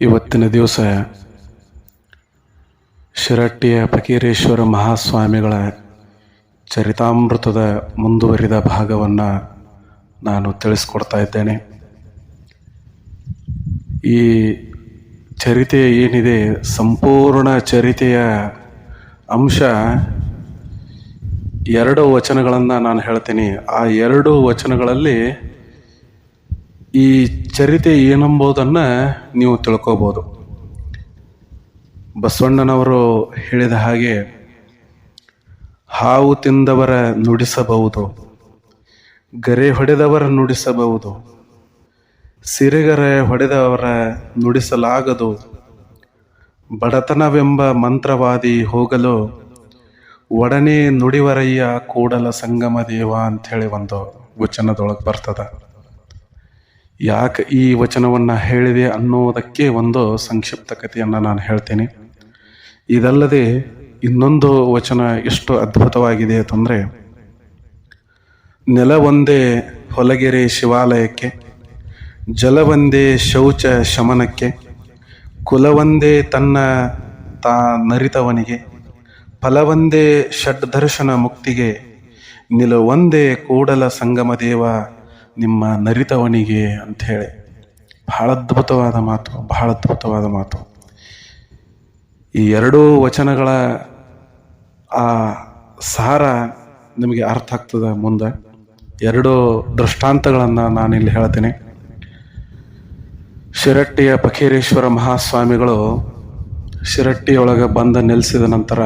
ಇವತ್ತಿನ ದಿವಸ ಶಿರಟ್ಟಿಯ ಫಕೀರೇಶ್ವರ ಮಹಾಸ್ವಾಮಿಗಳ ಚರಿತಾಮೃತದ ಮುಂದುವರಿದ ಭಾಗವನ್ನು ನಾನು ತಿಳಿಸ್ಕೊಡ್ತಾ ಇದ್ದೇನೆ. ಈ ಚರಿತೆ ಏನಿದೆ, ಸಂಪೂರ್ಣ ಚರಿತೆಯ ಅಂಶ ಎರಡು ವಚನಗಳನ್ನು ನಾನು ಹೇಳ್ತೀನಿ. ಆ ಎರಡು ವಚನಗಳಲ್ಲಿ ಈ ಚರಿತೆ ಏನೆಂಬುದನ್ನು ನೀವು ತಿಳ್ಕೋಬೋದು. ಬಸವಣ್ಣನವರು ಹೇಳಿದ ಹಾಗೆ, ಹಾವು ತಿಂದವರ ನುಡಿಸಬಹುದು, ಗರೆ ಹೊಡೆದವರ ನುಡಿಸಬಹುದು, ಸಿರಿಗರೆ ಹೊಡೆದವರ ನುಡಿಸಲಾಗದು, ಬಡತನವೆಂಬ ಮಂತ್ರವಾದಿ ಹೋಗಲು ಒಡನೆ ನುಡಿವರಯ್ಯ ಕೂಡಲ ಸಂಗಮ ದೇವ ಅಂಥೇಳಿ ಒಂದು ವಚನದೊಳಗೆ ಬರ್ತದ. ಯಾಕೆ ಈ ವಚನವನ್ನು ಹೇಳಿದೆ ಅನ್ನೋದಕ್ಕೆ ಒಂದು ಸಂಕ್ಷಿಪ್ತ ಕಥೆಯನ್ನು ನಾನು ಹೇಳ್ತೇನೆ. ಇದಲ್ಲದೆ ಇನ್ನೊಂದು ವಚನ ಎಷ್ಟು ಅದ್ಭುತವಾಗಿದೆ ಅಂತಂದರೆ ನೆಲವೊಂದೇ ಹೊಲಗೆರೆ ಶಿವಾಲಯಕ್ಕೆ ಜಲವೊಂದೇ ಶೌಚ ಶಮನಕ್ಕೆ ಕುಲವೊಂದೇ ತನ್ನ ತಾ ನರಿತವನಿಗೆ ಫಲವೊಂದೇ ಷಡ್ದರ್ಶನ ಮುಕ್ತಿಗೆ ನಿಲುವೊಂದೇ ಕೂಡಲ ಸಂಗಮ ದೇವ ನಿಮ್ಮ ನರಿತವನಿಗೆ ಅಂಥೇಳಿ ಬಹಳ ಅದ್ಭುತವಾದ ಮಾತು, ಬಹಳ ಅದ್ಭುತವಾದ ಮಾತು. ಈ ಎರಡೂ ವಚನಗಳ ಆ ಸಾರ ನಿಮಗೆ ಅರ್ಥ ಆಗ್ತದೆ ಮುಂದೆ. ಎರಡು ದೃಷ್ಟಾಂತಗಳನ್ನು ನಾನಿಲ್ಲಿ ಹೇಳ್ತೀನಿ. ಶಿರಟ್ಟಿಯ ಪಕೀರೇಶ್ವರ ಮಹಾಸ್ವಾಮಿಗಳು ಶಿರಟ್ಟಿಯೊಳಗೆ ಬಂದ ನೆಲೆಸಿದ ನಂತರ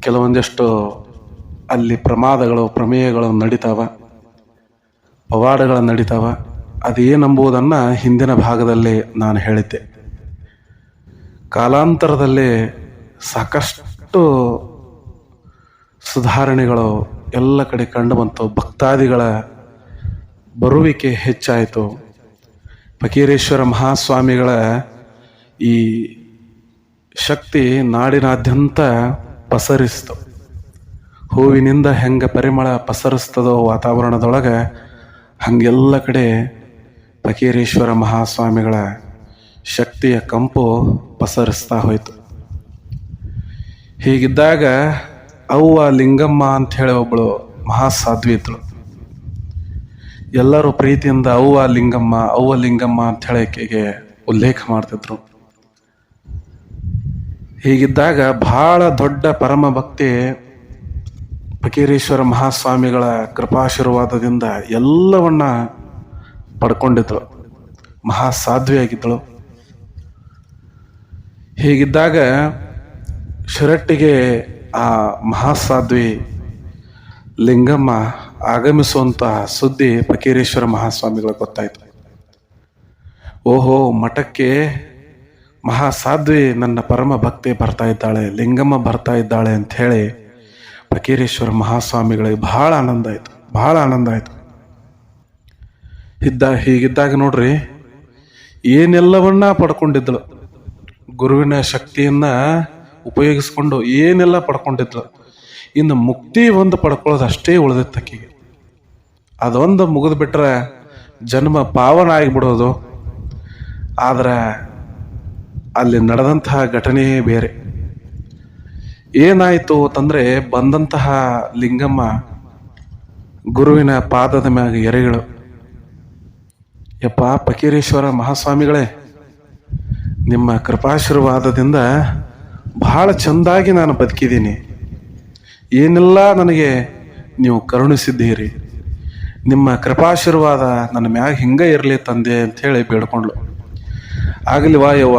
ಕೆಲವೊಂದಿಷ್ಟು ಅಲ್ಲಿ ಪ್ರಮಾದಗಳು, ಪ್ರಮೇಯಗಳು ನಡೀತಾವ. ಪವಾಡಗಳು ನಡೀತಾವ ಅದೇನೆಂಬುದನ್ನು ಹಿಂದಿನ ಭಾಗದಲ್ಲಿ ನಾನು ಹೇಳಿದ್ದೆ. ಕಾಲಾಂತರದಲ್ಲಿ ಸಾಕಷ್ಟು ಸುಧಾರಣೆಗಳು ಎಲ್ಲ ಕಡೆ ಕಂಡು ಬಂತು. ಭಕ್ತಾದಿಗಳ ಬರುವಿಕೆ ಹೆಚ್ಚಾಯಿತು. ಫಕೀರೇಶ್ವರ ಮಹಾಸ್ವಾಮಿಗಳ ಈ ಶಕ್ತಿ ನಾಡಿನಾದ್ಯಂತ ಪಸರಿಸ್ತು. ಹೂವಿನಿಂದ ಹೆಂಗೆ ಪರಿಮಳ ಪಸರಿಸ್ತದೋ ವಾತಾವರಣದೊಳಗೆ ಹಂಗೆಲ್ಲ ಕಡೆ ಫಕೀರೇಶ್ವರ ಮಹಾಸ್ವಾಮಿಗಳ ಶಕ್ತಿಯ ಕಂಪು ಪಸರಿಸ್ತಾ ಹೋಯಿತು. ಹೀಗಿದ್ದಾಗ ಅವ್ವ ಲಿಂಗಮ್ಮ ಅಂತ ಹೇಳಿ ಒಬ್ಬಳು ಮಹಾಸಾಧ್ವಿ ಎಲ್ಲರೂ ಪ್ರೀತಿಯಿಂದ ಅವ್ವ ಲಿಂಗಮ್ಮ ಅವ್ವ ಲಿಂಗಮ್ಮ ಅಂತ ಹೇಳಿ ಉಲ್ಲೇಖ ಮಾಡ್ತಿದ್ರು. ಹೀಗಿದ್ದಾಗ ಬಹಳ ದೊಡ್ಡ ಪರಮ ಭಕ್ತಿ ಫಕೀರೇಶ್ವರ ಮಹಾಸ್ವಾಮಿಗಳ ಕೃಪಾಶೀರ್ವಾದದಿಂದ ಎಲ್ಲವನ್ನ ಪಡ್ಕೊಂಡಿದ್ಳು ಮಹಾಸಾಧ್ವಿಯಾಗಿದ್ದಳು. ಹೀಗಿದ್ದಾಗ ಶಿರಟ್ಟಿಗೆ ಆ ಮಹಾಸಾಧ್ವಿ ಲಿಂಗಮ್ಮ ಆಗಮಿಸುವಂತಹ ಸುದ್ದಿ ಫಕೀರೇಶ್ವರ ಮಹಾಸ್ವಾಮಿಗಳು ಗೊತ್ತಾಯಿತು. ಓಹೋ, ಮಠಕ್ಕೆ ಮಹಾಸಾಧ್ವಿ ನನ್ನ ಪರಮ ಭಕ್ತಿ ಬರ್ತಾ ಇದ್ದಾಳೆ, ಲಿಂಗಮ್ಮ ಬರ್ತಾ ಇದ್ದಾಳೆ ಅಂತ ಹೇಳಿ ಫಕೀರೇಶ್ವರ ಮಹಾಸ್ವಾಮಿಗಳಿಗೆ ಬಹಳ ಆನಂದ ಆಯಿತು, ಬಹಳ ಆನಂದ ಆಯಿತು. ಇದ್ದ, ಹೀಗಿದ್ದಾಗ ನೋಡ್ರಿ, ಏನೆಲ್ಲವನ್ನ ಪಡ್ಕೊಂಡಿದ್ಳು ಗುರುವಿನ ಶಕ್ತಿಯನ್ನ ಉಪಯೋಗಿಸ್ಕೊಂಡು ಏನೆಲ್ಲ ಪಡ್ಕೊಂಡಿದ್ಳು ಇನ್ನು ಮುಕ್ತಿ ಒಂದು ಪಡ್ಕೊಳ್ಳೋದು ಅಷ್ಟೇ ಉಳಿದಿತ್ತು ಆಕಿಗೆ ಅದೊಂದು ಮುಗಿದು ಬಿಟ್ರೆ ಜನ್ಮ ಪಾವನ ಆಗಿಬಿಡೋದು. ಆದ್ರೆ ಅಲ್ಲಿ ನಡೆದಂತಹ ಘಟನೆಯೇ ಬೇರೆ. ಏನಾಯಿತು ಅಂತಂದರೆ ಬಂದಂತಹ ಲಿಂಗಮ್ಮ ಗುರುವಿನ ಪಾದದ ಮ್ಯಾಗ ಎರೆಗಳು. ಯಪ್ಪ ಪಕೀರೇಶ್ವರ ಮಹಾಸ್ವಾಮಿಗಳೇ, ನಿಮ್ಮ ಕೃಪಾಶೀರ್ವಾದದಿಂದ ಬಹಳ ಚೆಂದಾಗಿ ನಾನು ಬದುಕಿದ್ದೀನಿ. ಏನೆಲ್ಲ ನನಗೆ ನೀವು ಕರುಣಿಸಿದ್ದೀರಿ, ನಿಮ್ಮ ಕೃಪಾಶೀರ್ವಾದ ನನ್ನ ಮ್ಯಾಗ ಹಿಂಗೆ ಇರಲಿ ತಂದೆ ಅಂಥೇಳಿ ಬೇಡ್ಕೊಂಡ್ಳು. ಆಗಲಿ ವಾಯವ್ವ,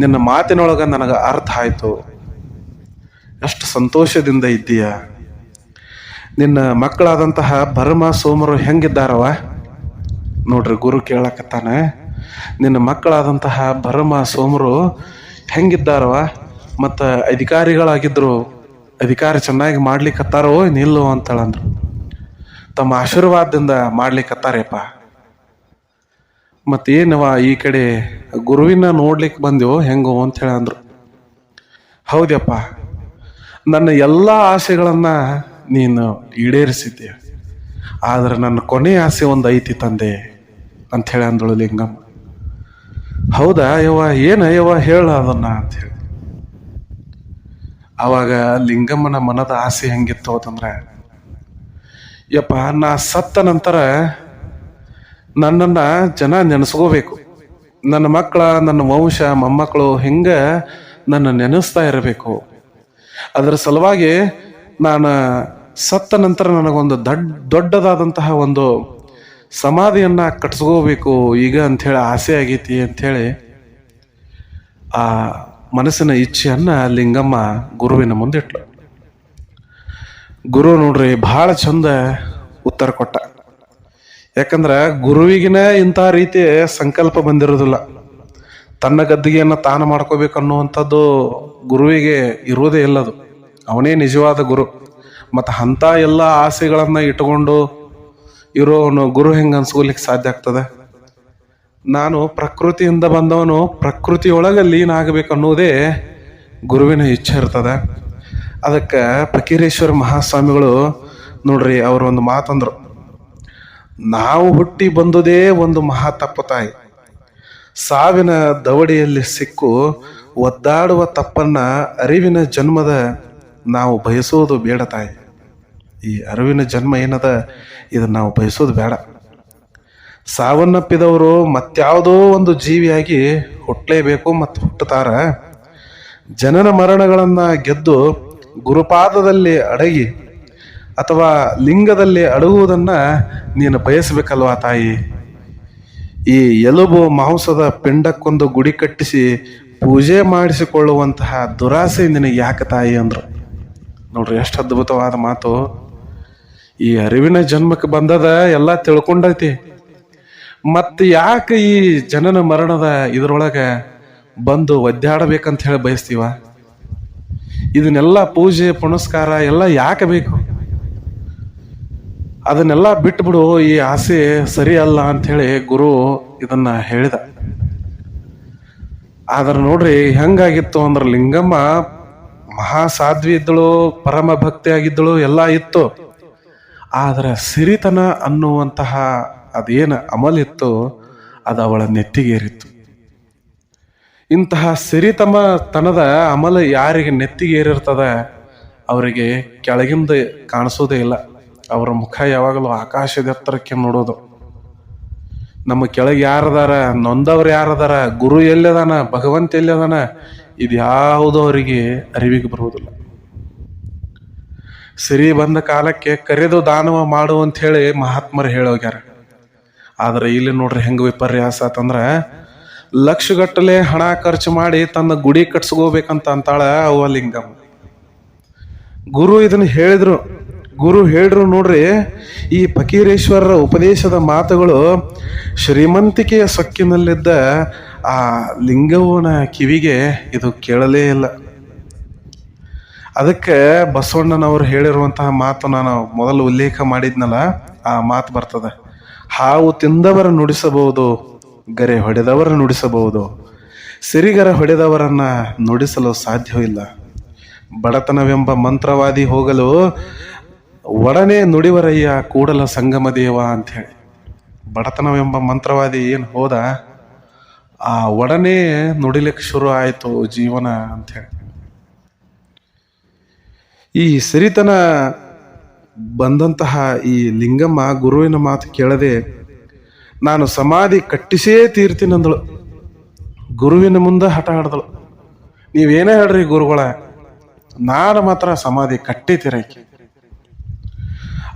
ನಿನ್ನ ಮಾತಿನೊಳಗೆ ನನಗೆ ಅರ್ಥ ಆಯಿತು. ಎಷ್ಟು ಸಂತೋಷದಿಂದ ಇದ್ದೀಯ? ನಿನ್ನ ಮಕ್ಕಳಾದಂತಹ ಭರಮ ಸೋಮರು ಹೆಂಗಿದ್ದಾರವ? ನೋಡ್ರಿ, ಗುರು ಕೇಳಕತ್ತಾನೆ. ನಿನ್ನ ಮಕ್ಕಳಾದಂತಹ ಭರಮ ಸೋಮರು ಹೆಂಗಿದ್ದಾರವ? ಮತ್ತು ಅಧಿಕಾರಿಗಳಾಗಿದ್ರು, ಅಧಿಕಾರ ಚೆನ್ನಾಗಿ ಮಾಡ್ಲಿಕ್ಕತ್ತಾರೋ ನಿಲ್ಲೋ ಅಂತೇಳಂದ್ರು. ತಮ್ಮ ಆಶೀರ್ವಾದದಿಂದ ಮಾಡ್ಲಿಕ್ಕತ್ತಾರೇಪ್ಪ ಮತ್ತೇನವ ಈ ಕಡೆ ಗುರುವಿನ ನೋಡ್ಲಿಕ್ಕೆ ಬಂದೆವು ಹೆಂಗೋ ಅಂತ ಹೇಳಂದ್ರು ಹೌದಪ್ಪ ನನ್ನ ಎಲ್ಲ ಆಸೆಗಳನ್ನ ನೀನು ಈಡೇರಿಸಿದ್ದೆ ಆದ್ರೆ ನನ್ನ ಕೊನೆ ಆಸೆ ಒಂದು ಐತಿ ತಂದೆ ಅಂತ ಹೇಳಿ ಅಂದಳು ಲಿಂಗಮ್ಮ. ಹೌದಾ ಯವ್ವ, ಏನ ಯವ್ವ, ಹೇಳ ಅದನ್ನ ಅಂತ ಹೇಳಿ. ಅವಾಗ ಲಿಂಗಮ್ಮನ ಮನದ ಆಸೆ ಹೆಂಗಿತ್ತು ಅಂತಂದ್ರೆ, ಯಪ್ಪ, ನಾ ಸತ್ತ ನಂತರ ನನ್ನನ್ನ ಜನ ನೆನೆಸ್ಕೋಬೇಕು. ನನ್ನ ಮಕ್ಕಳ, ನನ್ನ ವಂಶ, ಮೊಮ್ಮಕ್ಕಳು ಹಿಂಗ ನನ್ನ ನೆನೆಸ್ತಾ ಇರಬೇಕು? ಅದರ ಸಲುವಾಗಿ ನಾನು ಸತ್ತ ನಂತರ ನನಗೊಂದು ದೊಡ್ಡ ದೊಡ್ಡದಾದಂತಹ ಒಂದು ಸಮಾಧಿಯನ್ನ ಕಟ್ಸ್ಕೋಬೇಕು, ಈಗ ಅಂಥೇಳಿ ಆಸೆ ಆಗೈತಿ ಅಂಥೇಳಿ ಆ ಮನಸ್ಸಿನ ಇಚ್ಛೆಯನ್ನು ಲಿಂಗಮ್ಮ ಗುರುವಿನ ಮುಂದಿಟ್ಲು ಗುರು ನೋಡ್ರಿ ಬಹಳ ಚಂದ ಉತ್ತರ ಕೊಟ್ಟ. ಯಾಕಂದ್ರೆ ಗುರುವಿಗಿನ ಇಂಥ ರೀತಿ ಸಂಕಲ್ಪ ಬಂದಿರೋದಿಲ್ಲ. ತನ್ನ ಗದ್ದಿಗೆಯನ್ನು ತಾನು ಮಾಡ್ಕೋಬೇಕು ಅನ್ನುವಂಥದ್ದು ಗುರುವಿಗೆ ಇರುವುದೇ ಇಲ್ಲದು ಅವನೇ ನಿಜವಾದ ಗುರು. ಮತ್ತು ಅಂಥ ಎಲ್ಲ ಆಸೆಗಳನ್ನು ಇಟ್ಕೊಂಡು ಇರೋವನು ಗುರು ಹೆಂಗೆ ಅನ್ಸ್ಕೊಲಿಕ್ಕೆ ಸಾಧ್ಯ ಆಗ್ತದೆ? ನಾನು ಪ್ರಕೃತಿಯಿಂದ ಬಂದವನು ಪ್ರಕೃತಿಯೊಳಗೆ ಲೀನ್ ಆಗಬೇಕು ಅನ್ನೋದೇ ಗುರುವಿನ ಇಚ್ಛೆ ಇರ್ತದೆ. ಅದಕ್ಕೆ ಫಕೀರೇಶ್ವರ ಮಹಾಸ್ವಾಮಿಗಳು ನೋಡ್ರಿ ಅವರು ಒಂದು ಮಾತಂದ್ರು, ನಾವು ಹುಟ್ಟಿ ಬಂದುದೇ ಒಂದು ಮಹಾ ತಪ್ಪು ತಾಯಿ. ಸಾವಿನ ದವಡಿಯಲ್ಲಿ ಸಿಕ್ಕು ಒದ್ದಾಡುವ ತಪ್ಪನ್ನ ಅರಿವಿನ ಜನ್ಮದ ನಾವು ಬಯಸೋದು ಬೇಡ ತಾಯಿ. ಈ ಅರಿವಿನ ಜನ್ಮ ಏನದ? ಇದನ್ನ ನಾವು ಬಯಸೋದು ಬೇಡ. ಸಾವನ್ನಪ್ಪಿದವರು ಮತ್ಯಾವುದೋ ಒಂದು ಜೀವಿಯಾಗಿ ಹುಟ್ಟಲೇಬೇಕು ಮತ್ತು ಹುಟ್ಟುತ್ತಾರ. ಜನನ ಮರಣಗಳನ್ನು ಗೆದ್ದು ಗುರುಪಾದದಲ್ಲಿ ಅಡಗಿ ಅಥವಾ ಲಿಂಗದಲ್ಲಿ ಅಡಗುವುದನ್ನು ನೀನು ಬಯಸಬೇಕಲ್ವಾ ತಾಯಿ? ಈ ಎಲುಬು ಮಾಂಸದ ಪಿಂಡಕ್ಕೊಂದು ಗುಡಿ ಕಟ್ಟಿಸಿ ಪೂಜೆ ಮಾಡಿಸಿಕೊಳ್ಳುವಂತಹ ದುರಾಸೆ ನಿನಗೆ ಯಾಕೆ ತಾಯಿ ಅಂದರು. ನೋಡ್ರಿ ಎಷ್ಟು ಅದ್ಭುತವಾದ ಮಾತು. ಈ ಅರಿವಿನ ಜನ್ಮಕ್ಕೆ ಬಂದದ ಎಲ್ಲ ತಿಳ್ಕೊಂಡೈತಿ. ಮತ್ತೆ ಯಾಕೆ ಈ ಜನನ ಮರಣದ ಇದರೊಳಗೆ ಬಂದು ಒದ್ದಾಡಬೇಕಂತ ಹೇಳಿ ಬಯಸ್ತೀವ? ಇದನ್ನೆಲ್ಲ ಪೂಜೆ ಪುನಸ್ಕಾರ ಎಲ್ಲ ಯಾಕೆ ಬೇಕು? ಅದನ್ನೆಲ್ಲ ಬಿಟ್ಬಿಡು, ಈ ಆಸೆ ಸರಿ ಅಲ್ಲ ಅಂತ ಹೇಳಿ ಗುರು ಇದನ್ನ ಹೇಳಿದ. ಆದ್ರೆ ನೋಡ್ರಿ, ಹೆಂಗಾಗಿತ್ತು ಅಂದ್ರೆ ಲಿಂಗಮ್ಮ ಮಹಾ ಸಾಧ್ವಿ ಇದ್ದಳು, ಪರಮ ಭಕ್ತಿ ಆಗಿದ್ದಳು, ಎಲ್ಲ ಇತ್ತು. ಆದರೆ ಸಿರಿತನ ಅನ್ನುವಂತಹ ಅದೇನ ಅಮಲಿತ್ತು ಅದು ಅವಳ ನೆತ್ತಿಗೇರಿತ್ತು. ಇಂತಹ ಸಿರಿತಮ ತನದ ಅಮಲ ಯಾರಿಗೆ ನೆತ್ತಿಗೇರಿರ್ತದೆ, ಅವರಿಗೆ ಕೆಳಗಿಂದ ಕಾಣಿಸೋದೇ ಇಲ್ಲ. ಅವರ ಮುಖ ಯಾವಾಗಲೂ ಆಕಾಶದ ಎತ್ತರಕ್ಕೆ ನೋಡೋದು ನಮ್ಮ ಕೆಳಗೆ ಯಾರದಾರ, ನೊಂದವ್ರು ಯಾರದಾರ, ಗುರು ಎಲ್ಲದಾನ, ಭಗವಂತ ಎಲ್ಲದಾನ, ಇದು ಯಾವುದೋ ಅವರಿಗೆ ಅರಿವಿಗೆ ಬರುವುದಿಲ್ಲ. ಸರಿ ಬಂದ ಕಾಲಕ್ಕೆ ಕರೆದು ದಾನವ ಮಾಡು ಅಂತ ಹೇಳಿ ಮಹಾತ್ಮರು ಹೇಳೋಗ್ಯಾರ ಆದ್ರೆ ಇಲ್ಲಿ ನೋಡ್ರಿ ಹೆಂಗ ವಿಪರ್ಯಾಸ ಅಂತಂದ್ರೆ, ಲಕ್ಷಗಟ್ಟಲೆ ಹಣ ಖರ್ಚು ಮಾಡಿ ತನ್ನ ಗುಡಿ ಕಟ್ಸ್ಕೋಬೇಕಂತ ಅಂತಾಳ ಅವ್ವ ಲಿಂಗಮ್ಮ. ಗುರು ಇದನ್ನ ಹೇಳಿದ್ರು ಗುರು ಹೇಳ್ರು ನೋಡ್ರಿ, ಈ ಫಕೀರೇಶ್ವರರ ಉಪದೇಶದ ಮಾತುಗಳು ಶ್ರೀಮಂತಿಕೆಯ ಸೊಕ್ಕಿನಲ್ಲಿದ್ದ ಆ ಲಿಂಗವನ ಕಿವಿಗೆ ಇದು ಕೇಳಲೇ ಇಲ್ಲ. ಅದಕ್ಕೆ ಬಸವಣ್ಣನವರು ಹೇಳಿರುವಂತಹ ಮಾತು ನಾನು ಮೊದಲು ಉಲ್ಲೇಖ ಮಾಡಿದ್ನಲ್ಲ, ಆ ಮಾತು ಬರ್ತದೆ. ಹಾವು ತಿಂದವರ ನುಡಿಸಬಹುದು, ಗರೆ ಹೊಡೆದವರ ನುಡಿಸಬಹುದು. ಸಿರಿಗರ ಹೊಡೆದವರನ್ನ ನುಡಿಸಲು ಸಾಧ್ಯವಿಲ್ಲ ಬಡತನವೆಂಬ ಮಂತ್ರವಾದಿ ಹೋಗಲು ಒಡನೆ ನುಡಿವರಯ್ಯ ಕೂಡಲ ಸಂಗಮ ದೇವ ಅಂತ ಹೇಳಿ. ಬಡತನವೆಂಬ ಮಂತ್ರವಾದಿ ಏನು ಹೋದ? ಆ ಒಡನೆ ನುಡಿಲಿಕ್ಕೆ ಶುರು ಆಯಿತು ಜೀವನ ಅಂತ ಹೇಳಿ. ಈ ಸರಿತನ ಬಂದಂತಹ ಈ ಲಿಂಗಮ್ಮ ಗುರುವಿನ ಮಾತು ಕೇಳದೆ, ನಾನು ಸಮಾಧಿ ಕಟ್ಟಿಸೇ ತೀರ್ತೀನಂದಳು. ಗುರುವಿನ ಮುಂದೆ ಹಠ ಹಾಡ್ದಳು ನೀವೇನೇ ಹೇಳ್ರಿ ಗುರುಗಳ, ನಾನು ಮಾತ್ರ ಸಮಾಧಿ ಕಟ್ಟಿ ತೀರೈಕೆ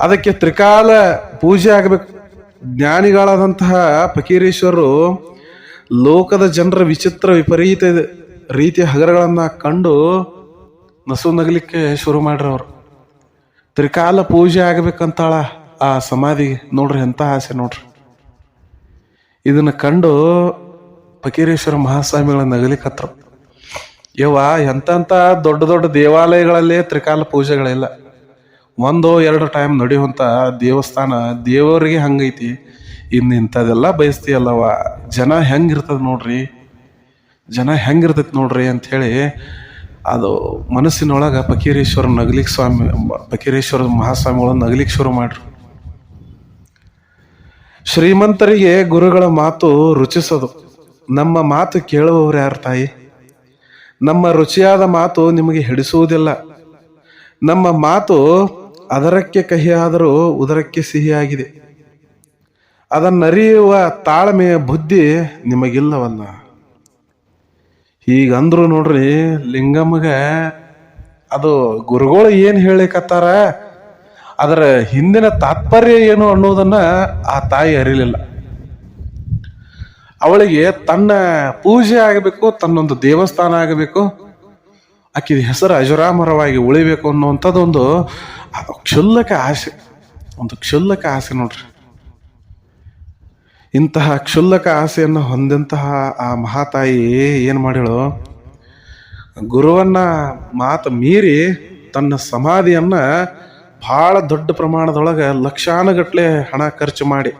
ಅದಕ್ಕೆ ತ್ರಿಕಾಲ ಪೂಜೆ ಆಗಬೇಕು. ಜ್ಞಾನಿಗಳಾದಂತಹ ಫಕೀರೇಶ್ವರರು ಲೋಕದ ಜನರ ವಿಚಿತ್ರ ವಿಪರೀತ ರೀತಿಯ ಹಗರಗಳನ್ನು ಕಂಡು ನಸು ನಗಲಿಕ್ಕೆ ಶುರು ಮಾಡ್ರಿ ಅವ್ರು ತ್ರಿಕಾಲ ಪೂಜೆ ಆಗಬೇಕಂತಾಳ ಆ ಸಮಾಧಿ ನೋಡ್ರಿ ಎಂಥ ಆಸೆ ನೋಡ್ರಿ. ಇದನ್ನು ಕಂಡು ಫಕೀರೇಶ್ವರ ಮಹಾಸ್ವಾಮಿಗಳ ಹತ್ರ. ಯವ್ವ ಎಂತ ದೊಡ್ಡ ದೊಡ್ಡ ದೇವಾಲಯಗಳಲ್ಲೇ ತ್ರಿಕಾಲ ಪೂಜೆಗಳಿಲ್ಲ. ಒಂದು ಎರಡು ಟೈಮ್ ನಡೆಯುವಂಥ ದೇವಸ್ಥಾನ ದೇವರಿಗೆ ಹಂಗೈತಿ. ಇನ್ನು ಇಂಥದೆಲ್ಲ ಬಯಸ್ತೀಯಲ್ಲವ ಜನ ಹೆಂಗಿರ್ತದ ನೋಡ್ರಿ. ಜನ ಹೆಂಗಿರ್ತೈತಿ ನೋಡ್ರಿ ಅಂಥೇಳಿ ಅದು ಮನಸ್ಸಿನೊಳಗೆ ಫಕೀರೇಶ್ವರ ನಗಲಿಕ್ ಸ್ವಾಮಿ, ಫಕೀರೇಶ್ವರ ಮಹಾಸ್ವಾಮಿಗಳು ನಗಲಿಕ್ ಶುರು ಮಾಡ್ರಿ. ಶ್ರೀಮಂತರಿಗೆ ಗುರುಗಳ ಮಾತು ರುಚಿಸೋದು. ನಮ್ಮ ಮಾತು ಕೇಳುವವರು ಯಾರು ತಾಯಿ? ನಮ್ಮ ರುಚಿಯಾದ ಮಾತು ನಿಮಗೆ ಹಿಡಿಸುವುದಿಲ್ಲ. ನಮ್ಮ ಮಾತು ಅದರಕ್ಕೆ ಕಹಿಯಾದರೂ ಉದರಕ್ಕೆ ಸಿಹಿಯಾಗಿದೆ. ಅದನ್ನರಿಯುವ ತಾಳ್ಮೆಯ ಬುದ್ಧಿ ನಿಮಗಿಲ್ಲವಲ್ಲ. ಹೀಗಂದ್ರು ನೋಡ್ರಿ, ಲಿಂಗಮ್ಮಗೆ ಅದು ಗುರುಗಳು ಏನು ಹೇಳಿಕತ್ತಾರ? ಅದರ ಹಿಂದಿನ ತಾತ್ಪರ್ಯ ಏನು ಅನ್ನೋದನ್ನ ಆ ತಾಯಿ ಅರಿಲಿಲ್ಲ. ಅವಳಿಗೆ ತನ್ನ ಪೂಜೆ ಆಗಬೇಕು, ತನ್ನೊಂದು ದೇವಸ್ಥಾನ ಆಗಬೇಕು ಆಕೆ ಹೆಸರು ಅಜರಾಮರವಾಗಿ ಉಳಿಬೇಕು ಅನ್ನುವಂಥದ್ದೊಂದು ಅದು ಕ್ಷುಲ್ಲಕ ಆಸೆ, ಒಂದು ಕ್ಷುಲ್ಲಕ ಆಸೆ ನೋಡ್ರಿ. ಇಂತಹ ಕ್ಷುಲ್ಲಕ ಆಸೆಯನ್ನು ಹೊಂದಂತಹ ಆ ಮಹಾತಾಯಿ ಏನು ಮಾಡಿಳು? ಗುರುವನ್ನ ಮಾತು ಮೀರಿ ತನ್ನ ಸಮಾಧಿಯನ್ನ ಬಹಳ ದೊಡ್ಡ ಪ್ರಮಾಣದೊಳಗೆ ಲಕ್ಷಾನುಗಟ್ಲೆ ಹಣ ಖರ್ಚು ಮಾಡಿ,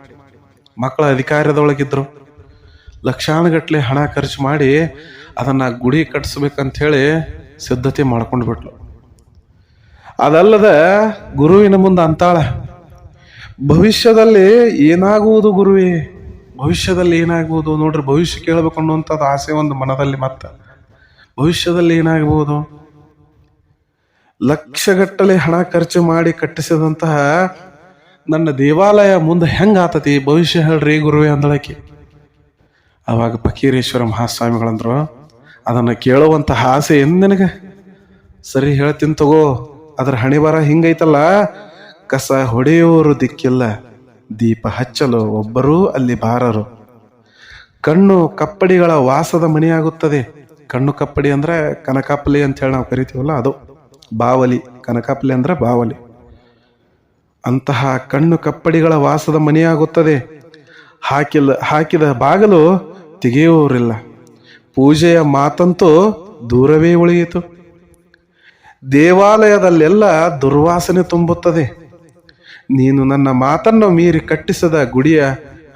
ಮಕ್ಕಳ ಅಧಿಕಾರದೊಳಗಿದ್ರು. ಲಕ್ಷಾನುಗಟ್ಲೆ ಹಣ ಖರ್ಚು ಮಾಡಿ ಅದನ್ನ ಗುಡಿ ಕಟ್ಟಿಸ್ಬೇಕಂತ ಹೇಳಿ ಸಿದ್ಧತೆ ಮಾಡ್ಕೊಂಡು ಬಿಟ್ಲು ಅದಲ್ಲದ ಗುರುವಿನ ಮುಂದೆ ಅಂತಾಳ, ಭವಿಷ್ಯದಲ್ಲಿ ಏನಾಗುವುದು ಗುರುವೇ? ಭವಿಷ್ಯದಲ್ಲಿ ಏನಾಗ್ಬೋದು ನೋಡ್ರಿ, ಭವಿಷ್ಯ ಕೇಳಬೇಕು ಅನ್ನುವಂಥದ್ದು ಆಸೆ ಒಂದು ಮನದಲ್ಲಿ ಮತ್ತೆ. ಭವಿಷ್ಯದಲ್ಲಿ ಏನಾಗ್ಬೋದು? ಲಕ್ಷಗಟ್ಟಲೆ ಹಣ ಖರ್ಚು ಮಾಡಿ ಕಟ್ಟಿಸಿದಂತಹ ನನ್ನ ದೇವಾಲಯ ಮುಂದೆ ಹೆಂಗ್ ಆತತಿ? ಭವಿಷ್ಯ ಹೇಳ್ರಿ ಗುರುವೇ ಅಂದಳಕಿ ಅವಾಗ ಫಕೀರೇಶ್ವರ ಮಹಾಸ್ವಾಮಿಗಳಂದ್ರು, ಅದನ್ನು ಕೇಳುವಂತಹ ಆಸೆ ಏನ್ ನಿನಗೆ? ಸರಿ ಹೇಳ್ತೀನಿ ತಗೋ ಅದ್ರ ಹಣೆ ಬರ ಹಿಂಗೈತಲ್ಲ? ಕಸ ಹೊಡೆಯುವರು ದಿಕ್ಕಿಲ್ಲ, ದೀಪ ಹಚ್ಚಲು ಒಬ್ಬರೂ ಅಲ್ಲಿ ಬಾರರು. ಕಣ್ಣು ಕಪ್ಪಡಿಗಳ ವಾಸದ ಮನೆಯಾಗುತ್ತದೆ. ಕಣ್ಣು ಕಪ್ಪಡಿ ಅಂದ್ರೆ ಕನಕಾಪಲಿ ಅಂತ ಹೇಳಿ ನಾವು ಕರಿತೀವಲ್ಲ ಅದು. ಬಾವಲಿ, ಕನಕಾಪಲಿ ಅಂದ್ರೆ ಬಾವಲಿ. ಅಂತಹ ಕಣ್ಣು ಕಪ್ಪಡಿಗಳ ವಾಸದ ಮನೆಯಾಗುತ್ತದೆ. ಹಾಕಿಲ್ಲ ಹಾಕಿದ ಬಾಗಲು ತೆಗೆಯುವವರಿಲ್ಲ ಪೂಜೆಯ ಮಾತಂತೂ ದೂರವೇ ಉಳಿಯಿತು. ದೇವಾಲಯದಲ್ಲೆಲ್ಲ ದುರ್ವಾಸನೆ ತುಂಬುತ್ತದೆ. ನೀನು ನನ್ನ ಮಾತನ್ನು ಮೀರಿ ಕಟ್ಟಿಸದ ಗುಡಿಯ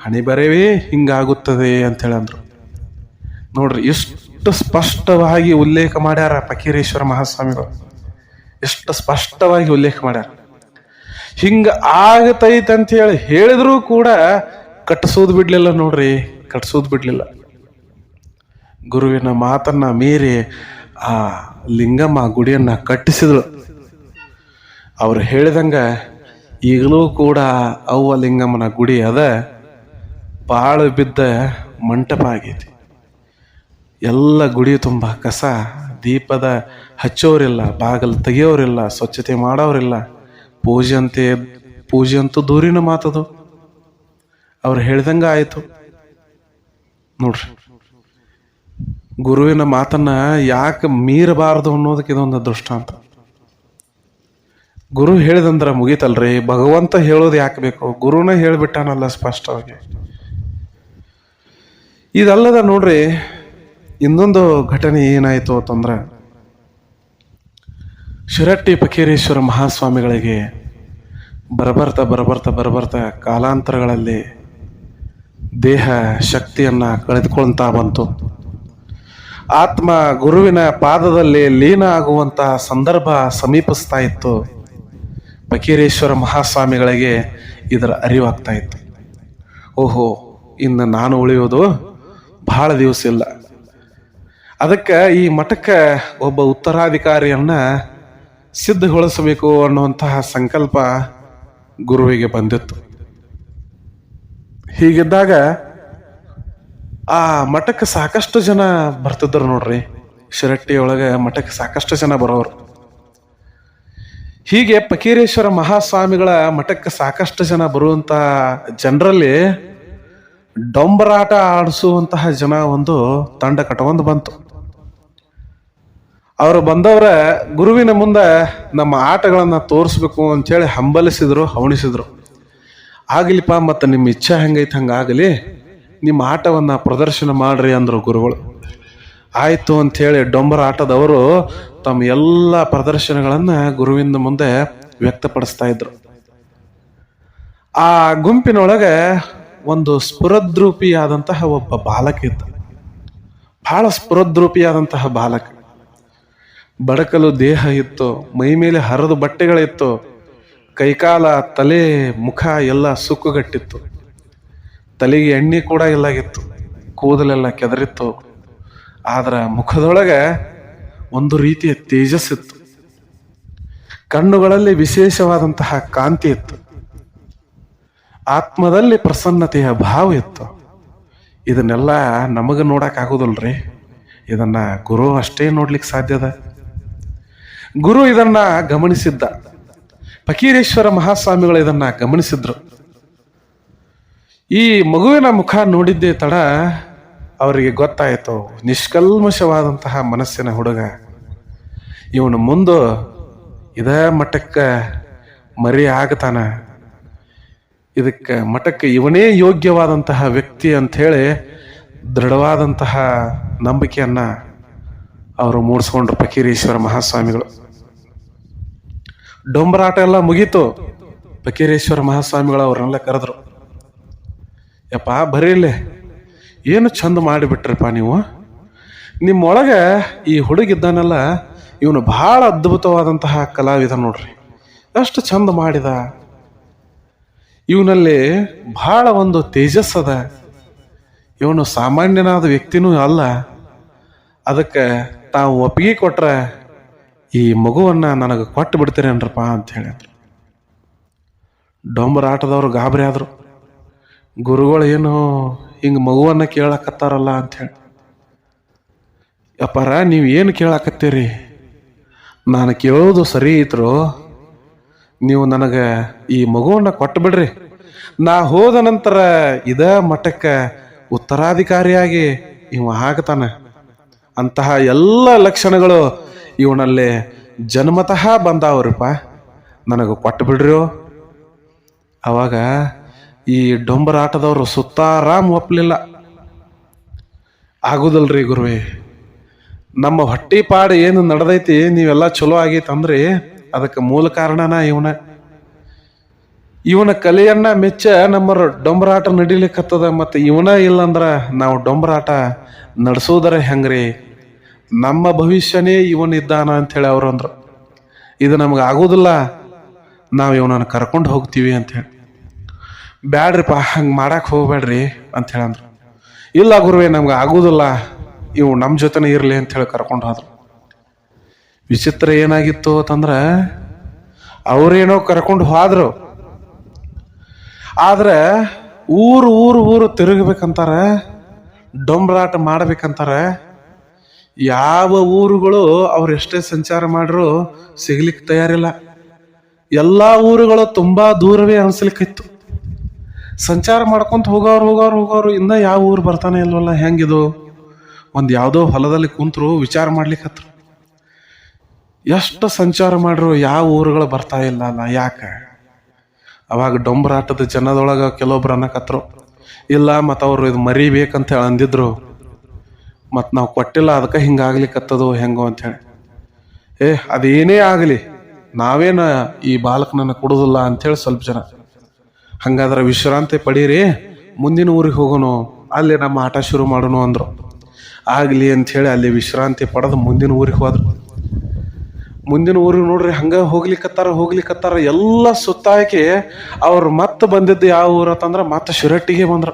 ಹಣಿಬರವೇ ಹಿಂಗಾಗುತ್ತದೆ ಅಂತ ಹೇಳಂದ್ರು. ನೋಡ್ರಿ, ಎಷ್ಟು ಸ್ಪಷ್ಟವಾಗಿ ಉಲ್ಲೇಖ ಮಾಡ್ಯಾರ ಫಕೀರೇಶ್ವರ ಮಹಾಸ್ವಾಮಿಗಳು. ಎಷ್ಟು ಸ್ಪಷ್ಟವಾಗಿ ಉಲ್ಲೇಖ ಮಾಡ್ಯಾರ. ಹಿಂಗ ಆಗತೈತೆ ಅಂತ ಹೇಳಿ ಹೇಳಿದ್ರು ಕೂಡ ಕಟ್ಟಿಸೋದು ಬಿಡ್ಲಿಲ್ಲ ನೋಡ್ರಿ ಕಟ್ಟಿಸೋದು ಬಿಡ್ಲಿಲ್ಲ. ಗುರುವಿನ ಮಾತನ್ನ ಮೀರಿ ಆ ಲಿಂಗಮ್ಮ ಗುಡಿಯನ್ನ ಕಟ್ಟಿಸಿದಳು. ಅವ್ರು ಹೇಳಿದಂಗ ಈಗಲೂ ಕೂಡ ಅವ್ವ ಲಿಂಗಮ್ಮನ ಗುಡಿ ಅದ. ಬಾಳು ಬಿದ್ದ ಮಂಟಪ ಆಗೈತಿ. ಎಲ್ಲ ಗುಡಿ ತುಂಬ ಕಸ, ದೀಪದ ಹಚ್ಚೋರಿಲ್ಲ, ಬಾಗಿಲು ತೆಗಿಯೋರಿಲ್ಲ, ಸ್ವಚ್ಛತೆ ಮಾಡೋರಿಲ್ಲ. ಪೂಜೆ ಅಂತೆ ಪೂಜೆ ಅಂತೂ ದೂರಿನ ಮಾತದು. ಅವ್ರು ಹೇಳ್ದಂಗ ಆಯಿತು. ನೋಡ್ರಿ. ಗುರುವಿನ ಮಾತನ್ನ ಯಾಕೆ ಮೀರಬಾರದು ಅನ್ನೋದಕ್ಕೆ ಇದೊಂದು ದೃಷ್ಟಾಂತ. ಗುರು ಹೇಳಿದಂದ್ರೆ ಮುಗೀತಲ್ರಿ, ಭಗವಂತ ಹೇಳೋದು ಯಾಕೆ ಬೇಕು? ಗುರುನ ಹೇಳಿಬಿಟ್ಟಾನಲ್ಲ ಸ್ಪಷ್ಟವಾಗಿ. ಇದಲ್ಲದ ನೋಡ್ರಿ, ಇನ್ನೊಂದು ಘಟನೆ ಏನಾಯ್ತು ಅಂತಂದ್ರೆ, ಶಿರಟ್ಟಿ ಪಕೀರೇಶ್ವರ ಮಹಾಸ್ವಾಮಿಗಳಿಗೆ ಬರಬರ್ತಾ ಬರಬರ್ತಾ ಬರಬರ್ತಾ ಕಾಲಾಂತರಗಳಲ್ಲಿ ದೇಹ ಶಕ್ತಿಯನ್ನ ಕಳೆದುಕೊಳ್ತಾ ಬಂತು. ಆತ್ಮ ಗುರುವಿನ ಪಾದದಲ್ಲಿ ಲೀನ ಆಗುವಂತಹ ಸಂದರ್ಭ ಸಮೀಪಿಸ್ತಾ ಇತ್ತು. ಫಕೀರೇಶ್ವರ ಮಹಾಸ್ವಾಮಿಗಳಿಗೆ ಇದರ ಅರಿವಾಗ್ತಾ ಇತ್ತು. ಓಹೋ, ಇನ್ನು ನಾನು ಉಳಿಯೋದು ಬಹಳ ದಿವಸ ಇಲ್ಲ. ಅದಕ್ಕೆ ಈ ಮಠಕ್ಕೆ ಒಬ್ಬ ಉತ್ತರಾಧಿಕಾರಿಯನ್ನ ಸಿದ್ಧಗೊಳಿಸಬೇಕು ಅನ್ನುವಂತಹ ಸಂಕಲ್ಪ ಗುರುವಿಗೆ ಬಂದಿತ್ತು. ಹೀಗಿದ್ದಾಗ ಆ ಮಠಕ್ಕೆ ಸಾಕಷ್ಟು ಜನ ಬರ್ತಿದ್ರು ನೋಡ್ರಿ. ಶಿರಟ್ಟಿ ಒಳಗೆ ಮಠಕ್ಕೆ ಸಾಕಷ್ಟು ಜನ ಬರೋರು. ಹೀಗೆ ಪಕೀರೇಶ್ವರ ಮಹಾಸ್ವಾಮಿಗಳ ಮಠಕ್ಕೆ ಸಾಕಷ್ಟು ಜನ ಬರುವಂತ ಜನರಲ್ಲಿ ಡೊಂಬರಾಟ ಆಡಿಸುವಂತಹ ಜನ ಒಂದು ತಂಡ ಕಟ್ಕೊಂಡು ಬಂತು. ಅವರು ಬಂದವರ ಗುರುವಿನ ಮುಂದೆ ನಮ್ಮ ಆಟಗಳನ್ನು ತೋರಿಸ್ಬೇಕು ಅಂತೇಳಿ ಹಂಬಲಿಸಿದ್ರು, ಹವಣಿಸಿದ್ರು. ಆಗಲಿಪ್ಪ ಮತ್ತು ನಿಮ್ಮ ಇಚ್ಛೆ ಹೆಂಗೈತೆ ಹಂಗಾಗಲಿ. ನಿಮ್ಮ ಆಟವನ್ನು ಪ್ರದರ್ಶನ ಮಾಡ್ರಿ ಅಂದರು ಗುರುಗಳು. ಆಯಿತು ಅಂಥೇಳಿ ಡೊಂಬರ ಆಟದವರು ತಮ್ಮ ಎಲ್ಲ ಪ್ರದರ್ಶನಗಳನ್ನು ಗುರುವಿನ ಮುಂದೆ ವ್ಯಕ್ತಪಡಿಸ್ತಾ ಇದ್ರು. ಆ ಗುಂಪಿನೊಳಗೆ ಒಂದು ಸ್ಫುರದ್ರೂಪಿಯಾದಂತಹ ಒಬ್ಬ ಬಾಲಕ ಇದ್ದ. ಬಹಳ ಸ್ಫುರದ್ರೂಪಿಯಾದಂತಹ ಬಾಲಕ. ಬಡಕಲು ದೇಹ ಇತ್ತು, ಮೈ ಮೇಲೆ ಹರಿದು ಬಟ್ಟೆಗಳಿತ್ತು, ಕೈಕಾಲ, ತಲೆ, ಮುಖ ಎಲ್ಲ ಸುಕ್ಕುಗಟ್ಟಿತ್ತು. ತಲೆಗೆ ಎಣ್ಣೆ ಕೂಡ ಇಲ್ಲಾಗಿತ್ತು. ಕೂದಲೆಲ್ಲ ಕೆದರಿತ್ತು. ಆದ್ರ ಮುಖದೊಳಗೆ ಒಂದು ರೀತಿಯ ತೇಜಸ್ಸಿತ್ತು ಕಣ್ಣುಗಳಲ್ಲಿ ವಿಶೇಷವಾದಂತಹ ಕಾಂತಿ ಇತ್ತು. ಆತ್ಮದಲ್ಲಿ ಪ್ರಸನ್ನತೆಯ ಭಾವ ಇತ್ತು. ಇದನ್ನೆಲ್ಲ ನಮಗೆ ನೋಡಕ್ ಆಗೋದಿಲ್ರಿ. ಇದನ್ನ ಗುರು ಅಷ್ಟೇ ನೋಡ್ಲಿಕ್ಕೆ ಸಾಧ್ಯದ ಗುರು ಇದನ್ನ ಗಮನಿಸಿದ್ದ. ಫಕೀರೇಶ್ವರ ಮಹಾಸ್ವಾಮಿಗಳು ಇದನ್ನ ಗಮನಿಸಿದ್ರು. ಈ ಮಗುವಿನ ಮುಖ ನೋಡಿದ್ದೇ ತಡ ಅವರಿಗೆ ಗೊತ್ತಾಯಿತು. ನಿಷ್ಕಲ್ಮಶವಾದಂತಹ ಮನಸ್ಸಿನ ಹುಡುಗ. ಇವನು ಮುಂದೆ ಇದೇ ಮಠಕ್ಕೆ ಮರಿ ಆಗ್ತಾನ. ಇದಕ್ಕೆ ಮಠಕ್ಕೆ ಇವನೇ ಯೋಗ್ಯವಾದಂತಹ ವ್ಯಕ್ತಿ ಅಂಥೇಳಿ ದೃಢವಾದಂತಹ ನಂಬಿಕೆಯನ್ನು ಅವರು ಮೂಡಿಸ್ಕೊಂಡ್ರು ಪಕೀರೇಶ್ವರ ಮಹಾಸ್ವಾಮಿಗಳು. ಡೊಂಬರಾಟ ಎಲ್ಲ ಮುಗೀತು. ಫಕೀರೇಶ್ವರ ಮಹಾಸ್ವಾಮಿಗಳು ಅವ್ರನ್ನೆಲ್ಲ ಕರೆದ್ರು. ಯಪ್ಪ ಬರೀಲೆ ಏನು ಚಂದ ಮಾಡಿಬಿಟ್ರಪ್ಪ ನೀವು? ನಿಮ್ಮೊಳಗೆ ಈ ಹುಡುಗಿದ್ದಾನಲ್ಲ, ಇವನು ಬಹಳ ಅದ್ಭುತವಾದಂತಹ ಕಲಾವಿದ ನೋಡ್ರಿ. ಎಷ್ಟು ಚಂದ ಮಾಡಿದ. ಇವನಲ್ಲಿ ಬಹಳ ಒಂದು ತೇಜಸ್ಸದ. ಇವನು ಸಾಮಾನ್ಯನಾದ ವ್ಯಕ್ತಿನೂ ಅಲ್ಲ. ಅದಕ್ಕೆ ತಾವು ಒಪ್ಪಿಗೆ ಕೊಟ್ರೆ ಈ ಮಗುವನ್ನ ನನಗೆ ಕೊಟ್ಟು ಬಿಡ್ತೀರೇನ್ರಪ್ಪ ಅಂತ ಹೇಳಿದ್ರು. ಡೊಂಬರ ಆಟದವರು ಗಾಬರಿ ಆದರು. ಗುರುಗಳು ಏನು ಹಿಂಗೆ ಮಗುವನ್ನ ಕೇಳಕತ್ತಾರಲ್ಲ ಅಂಥೇಳಿ ಅಪ್ಪಾರ, ನೀವು ಏನು ಕೇಳಾಕತ್ತೀರಿ? ನಾನು ಕೇಳೋದು ಸರಿ ಇದ್ರು ನೀವು ನನಗೆ ಈ ಮಗುವನ್ನ ಕೊಟ್ಟು ಬಿಡ್ರಿ ನಾ ಹೋದ ನಂತರ ಇದೇ ಮಠಕ್ಕೆ ಉತ್ತರಾಧಿಕಾರಿಯಾಗಿ ಇವ ಆಗ್ತಾನೆ ಅಂತಹ ಎಲ್ಲ ಲಕ್ಷಣಗಳು ಇವನಲ್ಲಿ ಜನ್ಮತಃ ಬಂದಾವ್ರಿಪ್ಪ. ನನಗೆ ಕೊಟ್ಟು ಬಿಡ್ರಿ ಅವಾಗ ಈ ಡೊಂಬರ ಆಟದವರು ಸುತ್ತಾರಾಮ್ ಒಪ್ಪಲಿಲ್ಲ ಆಗುದಲ್ರಿ ಗುರುವೆ, ನಮ್ಮ ಹೊಟ್ಟಿ ಪಾಡು ಏನು ನಡೆದೈತಿ ನೀವೆಲ್ಲ ಚಲೋ ಆಗೈತಂದ್ರಿ ಅದಕ್ಕೆ ಮೂಲ ಕಾರಣನ ಇವನ. ಇವನ ಕಲೆಯನ್ನ ಮೆಚ್ಚ ನಮ್ಮ ಡೊಂಬರಾಟ ನಡಿಲಿಕ್ಕತ್ತದ ಮತ್ತು ಇವನ ಇಲ್ಲಂದ್ರ ನಾವು ಡೊಂಬರಾಟ ನಡೆಸೋದರ ಹೆಂಗ್ರಿ? ನಮ್ಮ ಭವಿಷ್ಯನೇ ಇವನಿದ್ದಾನ ಅಂಥೇಳಿ ಅವರು ಅಂದ್ರು. ಇದು ನಮ್ಗೆ ಆಗೋದಿಲ್ಲ, ನಾವು ಇವನನ್ನು ಕರ್ಕೊಂಡು ಹೋಗ್ತೀವಿ ಅಂಥೇಳಿ ಬ್ಯಾಡ್ರಿಪ್ಪ, ಹಂಗೆ ಮಾಡಕ್ಕೆ ಹೋಗ್ಬೇಡ್ರಿ ಅಂತ ಹೇಳಂದ್ರು. ಇಲ್ಲ ಗುರುವೆ, ನಮ್ಗೆ ಆಗೋದಿಲ್ಲ. ಇವು ನಮ್ಮ ಜೊತೆನೇ ಇರಲಿ ಅಂತ ಹೇಳಿ ಕರ್ಕೊಂಡು ಹೋದ್ರು. ವಿಚಿತ್ರ ಏನಾಗಿತ್ತು ಅಂತಂದ್ರೆ, ಅವ್ರೇನೋ ಕರ್ಕೊಂಡು ಹೋದ್ರು. ಆದ್ರೆ ಊರು ಊರು ಊರು ತಿರುಗಬೇಕಂತಾರ, ಡೊಂಬರಾಟ ಮಾಡ್ಬೇಕಂತಾರ. ಯಾವ ಊರುಗಳು ಅವ್ರು ಎಷ್ಟೇ ಸಂಚಾರ ಮಾಡ್ರು ಸಿಗ್ಲಿಕ್ಕೆ ತಯಾರಿಲ್ಲ. ಎಲ್ಲಾ ಊರುಗಳು ತುಂಬಾ ದೂರವೇ ಅನ್ಸ್ಲಿಕ್ಕಿತ್ತು. ಸಂಚಾರ ಮಾಡ್ಕೊಂತ ಹೋಗೋರು ಹೋಗೋರು ಹೋಗೋರು ಇಂದ ಯಾವ ಊರು ಬರ್ತಾನೆ ಇಲ್ವಲ್ಲ, ಹೆಂಗಿದು? ಒಂದು ಯಾವುದೋ ಹೊಲದಲ್ಲಿ ಕುಂತರು, ವಿಚಾರ ಮಾಡ್ಲಿಕ್ಕತ್ರು ಎಷ್ಟು ಸಂಚಾರ ಮಾಡ್ರು, ಯಾವ ಊರುಗಳು ಬರ್ತಾ ಇಲ್ಲ ಅಲ್ಲ, ಯಾಕೆ? ಅವಾಗ ಡೊಂಬರಾಟದ ಜನದೊಳಗೆ ಕೆಲವೊಬ್ರು ಅನ್ನಕತ್ರು. ಇಲ್ಲ ಮತ್ತು ಅವರು ಇದು ಮರಿಬೇಕಂತ ಹೇಳಿ ಅಂದಿದ್ರು. ಮತ್ತು ನಾವು ಕೊಟ್ಟಿಲ್ಲ, ಅದಕ್ಕೆ ಹಿಂಗಾಗ್ಲಿಕ್ಕತ್ತದು ಹೆಂಗೋ ಅಂಥೇಳಿ ಏ, ಅದೇನೇ ಆಗಲಿ, ನಾವೇನ ಈ ಬಾಲಕನನ್ನು ಕೊಡೋದಿಲ್ಲ ಅಂಥೇಳಿ ಸ್ವಲ್ಪ ಜನ. ಹಂಗಾದ್ರೆ ವಿಶ್ರಾಂತಿ ಪಡೀರಿ, ಮುಂದಿನ ಊರಿಗೆ ಹೋಗೋನು ಅಲ್ಲಿ ನಮ್ಮ ಆಟ ಶುರು ಮಾಡೋಣ ಅಂದರು. ಆಗಲಿ ಅಂಥೇಳಿ ಅಲ್ಲಿ ವಿಶ್ರಾಂತಿ ಪಡೆದು ಮುಂದಿನ ಊರಿಗೆ ಹೋದ್ರು. ಮುಂದಿನ ಊರಿಗೆ ನೋಡ್ರಿ, ಹಂಗೆ ಹೋಗ್ಲಿಕ್ಕತ್ತಾರ ಹೋಗ್ಲಿಕ್ಕತ್ತಾರ ಎಲ್ಲ ಸುತ್ತಾಕಿ ಅವ್ರು ಮತ್ತೆ ಬಂದಿದ್ದು ಯಾವ ಊರು ಅಂತಂದ್ರೆ ಮತ್ತೆ ಶಿರಟ್ಟಿಗೆ ಬಂದರು.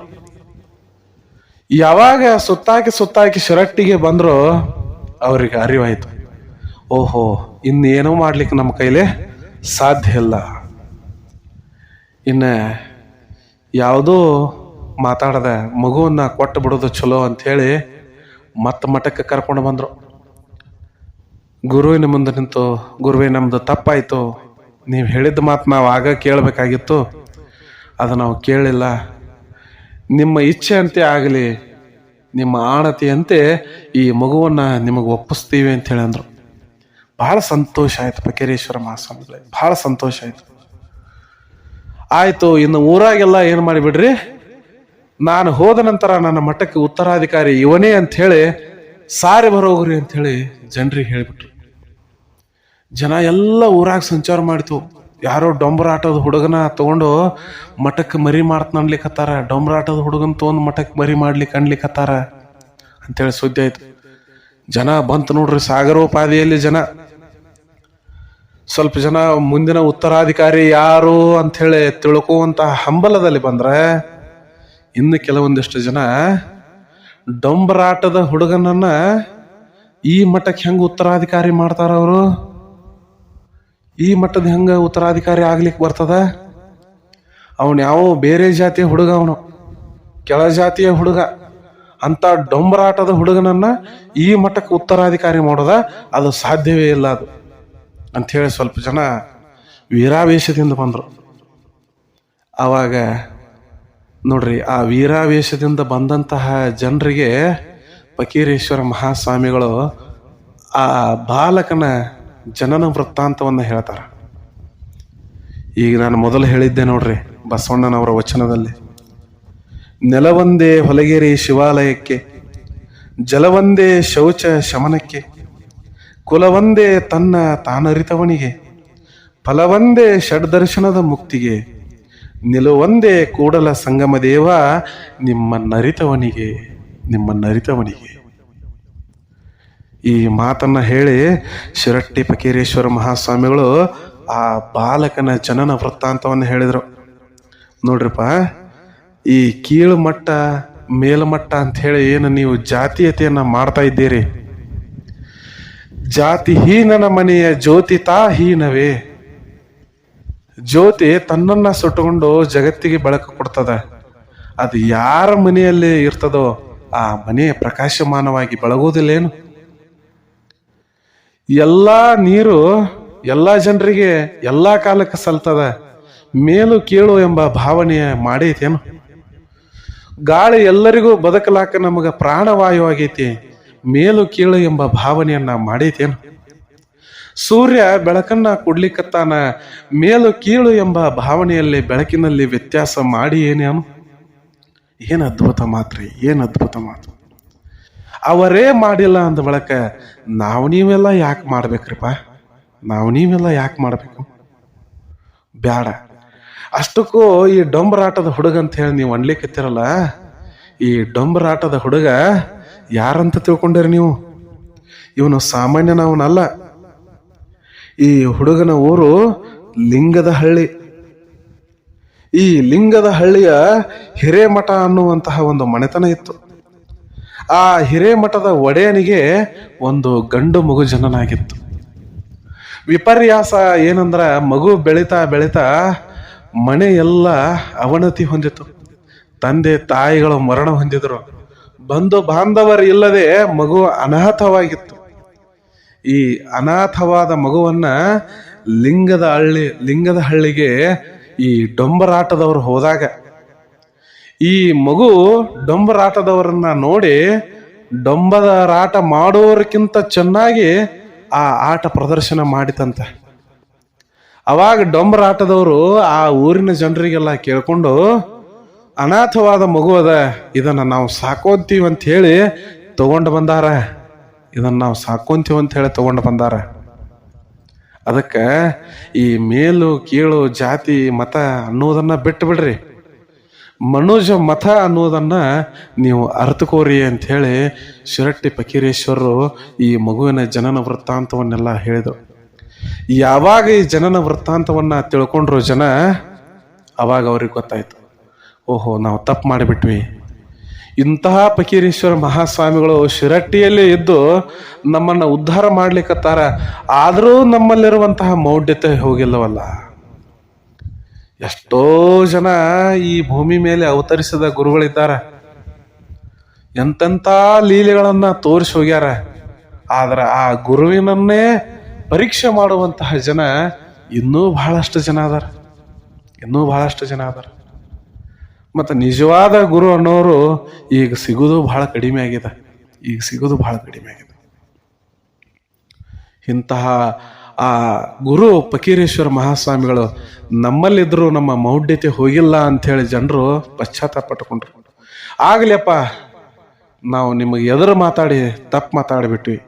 ಯಾವಾಗ ಸುತ್ತಾಕಿ ಸುತ್ತಾಕಿ ಶಿರಟ್ಟಿಗೆ ಬಂದ್ರು, ಅವ್ರಿಗೆ ಅರಿವಾಯ್ತು. ಓಹೋ, ಇನ್ನೇನೋ ಮಾಡ್ಲಿಕ್ಕೆ ನಮ್ಮ ಕೈಲಿ ಸಾಧ್ಯ ಇಲ್ಲ. ಇನ್ನ ಯಾವುದೋ ಮಾತಾಡದ, ಮಗುವನ್ನ ಕೊಟ್ಟು ಬಿಡೋದು ಚಲೋ ಅಂಥೇಳಿ ಮತ್ತೆ ಮಠಕ್ಕೆ ಕರ್ಕೊಂಡು ಬಂದರು. ಗುರುವಿನ ಮುಂದೆ ನಿಂತು, ಗುರುವೇ, ನಮ್ದು ತಪ್ಪಾಯಿತು. ನೀವು ಹೇಳಿದ ಮಾತು ನಾವು ಆಗ ಕೇಳಬೇಕಾಗಿತ್ತು. ಅದು ನಾವು ಕೇಳಿಲ್ಲ. ನಿಮ್ಮ ಇಚ್ಛೆ ಅಂತೆ ಆಗಲಿ, ನಿಮ್ಮ ಆಣತಿಯಂತೆ ಈ ಮಗುವನ್ನು ನಿಮಗೆ ಒಪ್ಪಿಸ್ತೀವಿ ಅಂತ ಹೇಳಿ ಅಂದರು. ಭಾಳ ಸಂತೋಷ ಆಯ್ತು ಪಕೇರೇಶ್ವರ ಮಹಾಸ್ವಾಮಿಗಳೇ, ಭಾಳ ಸಂತೋಷ ಆಯ್ತು. ಆಯ್ತು, ಇನ್ನು ಊರಾಗೆಲ್ಲ ಏನು ಮಾಡಿಬಿಡ್ರಿ? ನಾನು ಹೋದ ನಂತರ ನನ್ನ ಮಠಕ್ಕೆ ಉತ್ತರಾಧಿಕಾರಿ ಇವನೇ ಅಂತ ಹೇಳಿ, ಸಾರಿ ಬರೋಗ್ರಿ ಅಂತ ಹೇಳಿ ಜನರಿಗೆ ಹೇಳಿಬಿಟ್ರು. ಜನ ಎಲ್ಲ ಊರಾಗ ಸಂಚಾರ ಮಾಡಿತು. ಯಾರೋ ಡೊಂಬರಾಟದ ಹುಡುಗನ ತಗೊಂಡು ಮಠಕ್ಕೆ ಮರಿ ಮಾಡ್ತನ್ಲಿಕ್ಕತ್ತಾರ ಡೊಂಬರಾಟದ ಹುಡುಗನ ತಗೊಂಡು ಮಠಕ್ಕೆ ಮರಿ ಮಾಡ್ಲಿಕ್ಕೆ ಅನ್ಲಿಕ್ಕತ್ತಾರ ಅಂತೇಳಿ ಸುದ್ದಿ ಆಯ್ತು. ಜನ ಬಂತು ನೋಡ್ರಿ, ಸಾಗರೋಪಾದಿಯಲ್ಲಿ ಜನ. ಸ್ವಲ್ಪ ಜನ ಮುಂದಿನ ಉತ್ತರಾಧಿಕಾರಿ ಯಾರು ಅಂಥೇಳಿ ತಿಳ್ಕೋವಂತ ಹಂಬಲದಲ್ಲಿ ಬಂದ್ರೆ ಇನ್ನು ಕೆಲವೊಂದಿಷ್ಟು ಜನ ಡೊಂಬರಾಟದ ಹುಡುಗನನ್ನ ಈ ಮಟ್ಟಕ್ಕೆ ಹೆಂಗೆ ಉತ್ತರಾಧಿಕಾರಿ ಮಾಡ್ತಾರ ಅವರು? ಈ ಮಟ್ಟದ ಹೆಂಗೆ ಉತ್ತರಾಧಿಕಾರಿ ಆಗ್ಲಿಕ್ಕೆ ಬರ್ತದ? ಅವನು ಯಾವ ಬೇರೆ ಜಾತಿಯ ಹುಡುಗ ಅವನು, ಕೆಳ ಜಾತಿಯ ಹುಡುಗ. ಅಂತ ಡೊಂಬರಾಟದ ಹುಡುಗನನ್ನ ಈ ಮಟ್ಟಕ್ಕೆ ಉತ್ತರಾಧಿಕಾರಿ ಮಾಡೋದ ಅದು ಸಾಧ್ಯವೇ ಇಲ್ಲ ಅದು. ಅಂಥೇಳಿ ಸ್ವಲ್ಪ ಜನ ವೀರಾವೇಶದಿಂದ ಬಂದರು. ಆವಾಗ ನೋಡ್ರಿ, ಆ ವೀರಾವೇಶದಿಂದ ಬಂದಂತಹ ಜನರಿಗೆ ಫಕೀರೇಶ್ವರ ಮಹಾಸ್ವಾಮಿಗಳು ಆ ಬಾಲಕನ ಜನನ ವೃತ್ತಾಂತವನ್ನು ಹೇಳ್ತಾರೆ. ಈಗ ನಾನು ಮೊದಲು ಹೇಳಿದ್ದೆ ನೋಡ್ರಿ ಬಸವಣ್ಣನವರ ವಚನದಲ್ಲಿ, ನೆಲವೊಂದೇ ಹೊಲಗೇರಿ ಶಿವಾಲಯಕ್ಕೆ, ಜಲವೊಂದೇ ಶೌಚ ಶಮನಕ್ಕೆ ಕುಲವೊಂದೇ ತನ್ನ ತಾನರಿತವನಿಗೆ, ಫಲವೊಂದೇ ಷಡ್ದರ್ಶನದ ಮುಕ್ತಿಗೆ, ನಿಲುವೊಂದೇ ಕೂಡಲ ಸಂಗಮ ದೇವ ನಿಮ್ಮನ್ನರಿತವನಿಗೆ ನಿಮ್ಮನ್ನರಿತವನಿಗೆ ಈ ಮಾತನ್ನ ಹೇಳಿ ಶಿರಟ್ಟಿ ಫಕೀರೇಶ್ವರ ಮಹಾಸ್ವಾಮಿಗಳು ಆ ಬಾಲಕನ ಜನನ ವೃತ್ತಾಂತವನ್ನು ಹೇಳಿದರು. ನೋಡ್ರಿಪ್ಪ, ಈ ಕೀಳು ಮಟ್ಟ ಮೇಲ್ಮಟ್ಟ ಅಂತ ಹೇಳಿ ಏನು ನೀವು ಜಾತೀಯತೆಯನ್ನು ಮಾಡ್ತಾ ಇದ್ದೀರಿ? ಜಾತಿ ಹೀನನ ಮನೆಯ ಜ್ಯೋತಿ ತಾ ಹೀನವೇ. ಜ್ಯೋತಿ ತನ್ನನ್ನ ಸುಟ್ಟುಕೊಂಡು ಜಗತ್ತಿಗೆ ಬೆಳಕು ಕೊಡ್ತದ. ಅದು ಯಾರ ಮನೆಯಲ್ಲಿ ಇರ್ತದೋ ಆ ಮನೆ ಪ್ರಕಾಶಮಾನವಾಗಿ ಬೆಳಗುವುದಿಲ್ಲೇನು? ಎಲ್ಲ ನೀರು ಎಲ್ಲ ಜನರಿಗೆ ಎಲ್ಲ ಕಾಲಕ್ಕೆ ಸಲ್ತದ. ಮೇಲು ಕೀಳು ಎಂಬ ಭಾವನೆ ಮಾಡೈತೇನು? ಗಾಳಿ ಎಲ್ಲರಿಗೂ ಬದುಕಲಾಕ ನಮಗೆ ಪ್ರಾಣವಾಯು ಆಗೈತಿ. ಮೇಲು ಕೀಳು ಎಂಬ ಭಾವನೆಯನ್ನ ಮಾಡಿದೇನು ಸೂರ್ಯ ಬೆಳಕನ್ನ ಕೊಡ್ಲಿಕ್ಕತ್ತಾನ ಮೇಲು ಕೀಳು ಎಂಬ ಭಾವನೆಯಲ್ಲಿ ಬೆಳಕಿನಲ್ಲಿ ವ್ಯತ್ಯಾಸ ಮಾಡಿ ಏನೇನು? ಏನು ಅದ್ಭುತ ಮಾತ್ರಿ, ಏನು ಅದ್ಭುತ ಮಾತು ಅವರೇ ಮಾಡಿಲ್ಲ ಅಂದ ಬಳಕ ನಾವು ನೀವೆಲ್ಲ ಯಾಕೆ ಮಾಡ್ಬೇಕ್ರಿಪ್ಪ? ನಾವು ನೀವೆಲ್ಲ ಯಾಕೆ ಮಾಡಬೇಕು? ಬ್ಯಾಡ. ಅಷ್ಟಕ್ಕೂ ಈ ಡೊಂಬರಾಟದ ಹುಡುಗ ಅಂತ ಹೇಳಿ ನೀವು ಅನ್ಲಿಕ್ಕತ್ತಿರಲ್ಲ ಈ ಡೊಂಬರಾಟದ ಹುಡುಗ ಯಾರಂತ ತಿಳ್ಕೊಂಡಿರಿ ನೀವು? ಇವನು ಸಾಮಾನ್ಯನವನಲ್ಲ ಈ ಹುಡುಗನ ಊರು ಲಿಂಗದ ಹಳ್ಳಿ. ಈ ಲಿಂಗದ ಹಳ್ಳಿಯ ಹಿರೇಮಠ ಅನ್ನುವಂತಹ ಒಂದು ಮನೆತನ ಇತ್ತು. ಆ ಹಿರೇಮಠದ ಒಡೆಯನಿಗೆ ಒಂದು ಗಂಡು ಮಗು ಜನನಾಗಿತ್ತು. ವಿಪರ್ಯಾಸ ಏನಂದ್ರ ಮಗು ಬೆಳಿತಾ ಬೆಳಿತಾ ಮನೆಯೆಲ್ಲ ಅವನತಿ ಹೊಂದಿತ್ತು ತಂದೆ ತಾಯಿಗಳು ಮರಣ ಹೊಂದಿದ್ರು. ಬಂಧು ಬಾಂಧವರು ಇಲ್ಲದೆ ಮಗು ಅನಾಥವಾಗಿತ್ತು. ಈ ಅನಾಥವಾದ ಮಗುವನ್ನ ಲಿಂಗದ ಹಳ್ಳಿ, ಲಿಂಗದ ಹಳ್ಳಿಗೆ ಈ ಡೊಂಬರಾಟದವರು ಹೋದಾಗ, ಈ ಮಗು ಡೊಂಬರಾಟದವರನ್ನ ನೋಡಿ ಡೊಂಬದ ರಾಟ ಮಾಡೋರಕ್ಕಿಂತ ಚೆನ್ನಾಗಿ ಆ ಆಟ ಪ್ರದರ್ಶನ ಮಾಡಿತಂತೆ. ಅವಾಗ ಡೊಂಬರಾಟದವರು ಆ ಊರಿನ ಜನರಿಗೆಲ್ಲ ಕೇಳ್ಕೊಂಡು ಅನಾಥವಾದ ಮಗು ಅದ, ಇದನ್ನ ನಾವು ಸಾಕೋತೀವಿ ಅಂತ ಹೇಳಿ ತಗೊಂಡು ಬಂದಾರ. ಇದನ್ನ ನಾವು ಸಾಕೊಂತೀವಿ ಅಂತ ಹೇಳಿ ತಗೊಂಡು ಬಂದಾರ. ಅದಕ್ಕೆ ಈ ಮೇಲು, ಕೀಳು, ಜಾತಿ, ಮತ ಅನ್ನೋದನ್ನ ಬಿಟ್ಟು ಬಿಡ್ರಿ. ಮನುಜ ಮತ ಅನ್ನೋದನ್ನ ನೀವು ಅರ್ಥಕೋರಿ ಅಂತ ಹೇಳಿ ಶಿರಟ್ಟಿ ಪಕೀರೇಶ್ವರರು ಈ ಮಗುವಿನ ಜನನ ವೃತ್ತಾಂತವನ್ನೆಲ್ಲ ಹೇಳಿದರು. ಯಾವಾಗ ಈ ಜನನ ವೃತ್ತಾಂತವನ್ನ ತಿಳ್ಕೊಂಡ್ರು ಜನ, ಅವಾಗ ಅವ್ರಿಗೆ ಗೊತ್ತಾಯ್ತು. ಓಹೋ, ನಾವು ತಪ್ಪು ಮಾಡಿಬಿಟ್ವಿ. ಇಂತಹ ಫಕೀರೇಶ್ವರ ಮಹಾಸ್ವಾಮಿಗಳು ಶಿರಟ್ಟಿಯಲ್ಲೇ ಇದ್ದು ನಮ್ಮನ್ನು ಉದ್ಧಾರ ಮಾಡ್ಲಿಕ್ಕತ್ತಾರ ಆದರೂ ನಮ್ಮಲ್ಲಿರುವಂತಹ ಮೌಢ್ಯತೆ ಹೋಗಿಲ್ಲವಲ್ಲ. ಎಷ್ಟೋ ಜನ ಈ ಭೂಮಿ ಮೇಲೆ ಅವತರಿಸಿದ ಗುರುಗಳಿದ್ದಾರೆ. ಎಂತೆಂಥ ಲೀಲೆಗಳನ್ನು ತೋರಿಸಿ ಹೋಗ್ಯಾರ. ಆದ್ರೆ ಆ ಗುರುವಿನನ್ನೇ ಪರೀಕ್ಷೆ ಮಾಡುವಂತಹ ಜನ ಇನ್ನೂ ಬಹಳಷ್ಟು ಜನ ಅದಾರ. ಇನ್ನೂ ಬಹಳಷ್ಟು ಜನ ಅದಾರ. ಮತ್ತು ನಿಜವಾದ ಗುರು ಅನ್ನೋರು ಈಗ ಸಿಗೋದು ಬಹಳ ಕಡಿಮೆ ಆಗಿದೆ. ಈಗ ಸಿಗೋದು ಬಹಳ ಕಡಿಮೆ ಆಗಿದೆ. ಇಂತಹ ಆ ಗುರು ಫಕೀರೇಶ್ವರ ಮಹಾಸ್ವಾಮಿಗಳು ನಮ್ಮಲ್ಲಿದ್ದರೂ ನಮ್ಮ ಮೌಢ್ಯತೆ ಹೋಗಿಲ್ಲ ಅಂಥೇಳಿ ಜನರು ಪಶ್ಚಾತ್ತಾಪ ಪಟ್ಟುಕೊಂಡ್ರು ಆಗಲಿಯಪ್ಪ ನಾವು ನಿಮಗೆ ಎದುರು ಮಾತಾಡಿ ತಪ್ಪು ಮಾತಾಡಿಬಿಟ್ವಿ.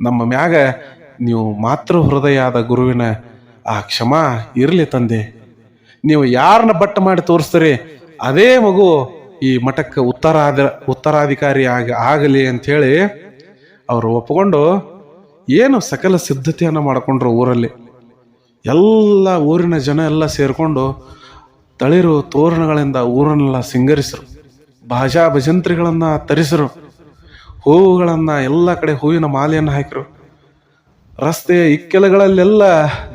ನಮ್ಮ ಮ್ಯಾಗ ನೀವು ಮಾತೃ ಹೃದಯ ಆದ ಗುರುವಿನ ಆ ಕ್ಷಮಾ ಇರಲಿ ತಂದೆ. ನೀವು ಯಾರನ್ನ ಬಟ್ಟ ಮಾಡಿ ತೋರಿಸ್ತೀರಿ? ಅದೇ ಮಗು ಈ ಮಠಕ್ಕೆ ಉತ್ತರಾದ, ಉತ್ತರಾಧಿಕಾರಿ ಆಗ, ಆಗಲಿ ಅಂಥೇಳಿ ಅವರು ಒಪ್ಪಿಕೊಂಡು ಏನು ಸಕಲ ಸಿದ್ಧತೆಯನ್ನು ಮಾಡಿಕೊಂಡ್ರು ಊರಲ್ಲಿ. ಎಲ್ಲ ಊರಿನ ಜನ ಎಲ್ಲ ಸೇರಿಕೊಂಡು ತಳಿರು ತೋರಣಗಳಿಂದ ಊರನ್ನೆಲ್ಲ ಸಿಂಗರಿಸರು. ಭಾಜಾ ಭಜಂತ್ರಿಗಳನ್ನು ತರಿಸರು. ಹೂವುಗಳನ್ನು ಎಲ್ಲ ಕಡೆ ಹೂವಿನ ಮಾಲೆಯನ್ನು ಹಾಕಿರು. ರಸ್ತೆಯ ಇಕ್ಕೆಲಗಳಲ್ಲೆಲ್ಲ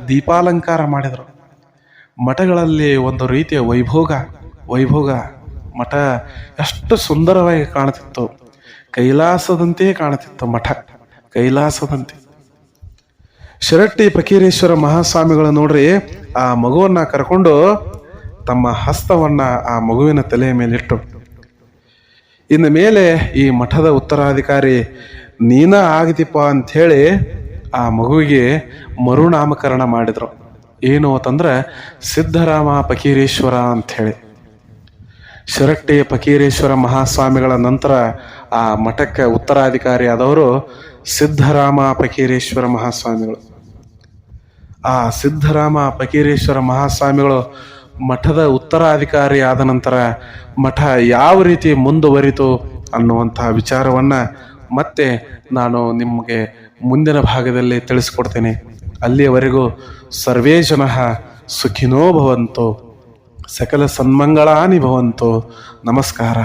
ದೀಪಾಲಂಕಾರ ಮಾಡಿದರು. ಮಠಗಳಲ್ಲಿ ಒಂದು ರೀತಿಯ ವೈಭೋಗ. ವೈಭೋಗ ಮಠ ಎಷ್ಟು ಸುಂದರವಾಗಿ ಕಾಣುತ್ತಿತ್ತು ಕೈಲಾಸದಂತೆಯೇ ಕಾಣುತ್ತಿತ್ತು ಮಠ, ಕೈಲಾಸದಂತೆ. ಶಿರಟ್ಟಿ ಫಕೀರೇಶ್ವರ ಮಹಾಸ್ವಾಮಿಗಳು ನೋಡ್ರಿ, ಆ ಮಗುವನ್ನ ಕರ್ಕೊಂಡು ತಮ್ಮ ಹಸ್ತವನ್ನ ಆ ಮಗುವಿನ ತಲೆಯ ಮೇಲಿಟ್ಟು, ಇನ್ನು ಮೇಲೆ ಈ ಮಠದ ಉತ್ತರಾಧಿಕಾರಿ, ನೀನ ಆಗದಿಪ್ಪ ಅಂಥೇಳಿ ಆ ಮಗುವಿಗೆ ಮರುನಾಮಕರಣ ಮಾಡಿದ್ರು. ಏನು ಅಂತಂದ್ರೆ ಸಿದ್ಧರಾಮ ಫಕೀರೇಶ್ವರ ಅಂಥೇಳಿ. ಶಿರಟ್ಟಿ ಫಕೀರೇಶ್ವರ ಮಹಾಸ್ವಾಮಿಗಳ ನಂತರ ಆ ಮಠಕ್ಕೆ ಉತ್ತರಾಧಿಕಾರಿ ಆದವರು ಸಿದ್ಧರಾಮ ಫಕೀರೇಶ್ವರ ಮಹಾಸ್ವಾಮಿಗಳು. ಆ ಸಿದ್ಧರಾಮ ಫಕೀರೇಶ್ವರ ಮಹಾಸ್ವಾಮಿಗಳು ಮಠದ ಉತ್ತರಾಧಿಕಾರಿ ಆದ ನಂತರ ಮಠ ಯಾವ ರೀತಿ ಮುಂದುವರಿತು ಅನ್ನುವಂತಹ ವಿಚಾರವನ್ನ ಮತ್ತೆ ನಾನು ನಿಮಗೆ ಮುಂದಿನ ಭಾಗದಲ್ಲಿ ತಿಳಿಸ್ಕೊಡ್ತೇನೆ. ಅಲ್ಲಿಯವರೆಗೂ ಸರ್ವೇ ಜನ ಸುಖಿನೋ ಭವಂತು. ಸಕಲ ಸನ್ಮಂಗಳಾನಿ ಭವಂತು. ನಮಸ್ಕಾರ.